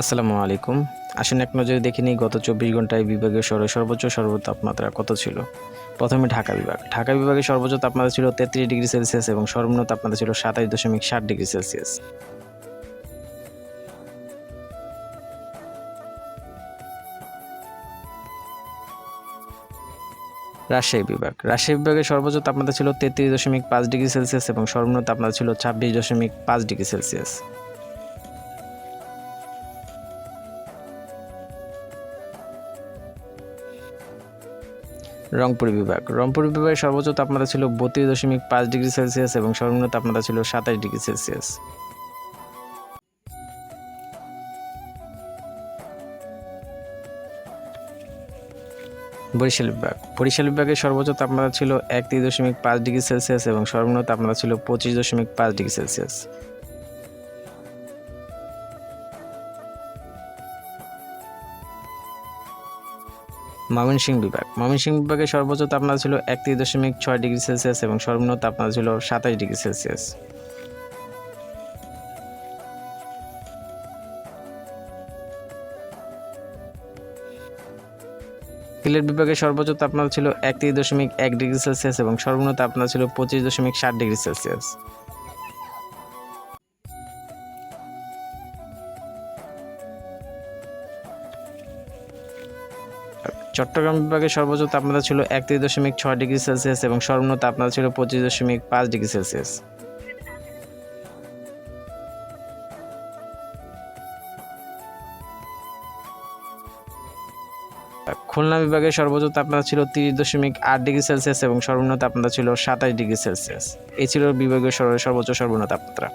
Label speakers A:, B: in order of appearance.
A: আসসালামু আলাইকুম। আসুন এক নজরে দেখে নিই গত চব্বিশ ঘন্টায় বিভাগীয় শহরে সর্বোচ্চ সর্বোচ্চ তাপমাত্রা কত ছিল? প্রথমে ঢাকা বিভাগ। ঢাকা বিভাগে সর্বোচ্চ তাপমাত্রা ছিল তেত্রিশ ডিগ্রি সেলসিয়াস এবং সর্বনিম্ন তাপমাত্রা ছিল সাতাশ দশমিক ষাট ডিগ্রি সেলসিয়াস। রাজশাহী বিভাগ। রাজশাহী বিভাগে সর্বোচ্চ তাপমাত্রা ছিল তেত্রিশ দশমিক পাঁচ ডিগ্রি সেলসিয়াস এবং সর্বনিম্ন তাপমাত্রা ছিল ছাব্বিশ দশমিক পাঁচ ডিগ্রি সেলসিয়াস। রংপুর বিভাগ। রংপুর বিভাগের সর্বোচ্চ তাপমাত্রা ছিল বত্রিশ দশমিক পাঁচ ডিগ্রি সেলসিয়াস এবং সর্বনিম্ন তাপমাত্রা ছিল সাতাশ ডিগ্রি সেলসিয়াস। বরিশাল বিভাগ। বরিশাল বিভাগের সর্বোচ্চ তাপমাত্রা ছিল একত্রিশ দশমিক পাঁচ ডিগ্রি সেলসিয়াস এবং সর্বনিম্ন তাপমাত্রা ছিল পঁচিশ দশমিক পাঁচ ডিগ্রি সেলসিয়াস। ময়মনসিংহ বিভাগ। ময়মনসিংহ বিভাগের সর্বোচ্চ তাপমাত্রা ছিল একত্রিশ দশমিক ছয় ডিগ্রি সেলসিয়াস এবং সর্বনিম্ন তাপমাত্রা ছিল সাতাশ ডিগ্রি সেলসিয়াস। সিলেট বিভাগের সর্বোচ্চ তাপমাত্রা ছিল একত্রিশ দশমিক এক ডিগ্রি সেলসিয়াস এবং সর্বনিম্ন তাপমাত্রা ছিল পঁচিশ দশমিক ষাট ডিগ্রি সেলসিয়াস। চট্টগ্রাম বিভাগে সর্বোচ্চ তাপমাত্রা ছিল একত্রিশ দশমিক ছয় ডিগ্রি সেলসিয়াস এবং সর্বনিম্ন তাপমাত্রা ছিল পঁচিশ দশমিক পাঁচ ডিগ্রি সেলসিয়াস। খুলনা বিভাগে সর্বোচ্চ তাপমাত্রা ছিল তিরিশ দশমিক আট ডিগ্রি সেলসিয়াস এবং সর্বনিম্ন তাপমাত্রা ছিল সাতাশ ডিগ্রি সেলসিয়াস। এই ছিল বিভাগীয় সর্বোচ্চ সর্বনিম্ন তাপমাত্রা।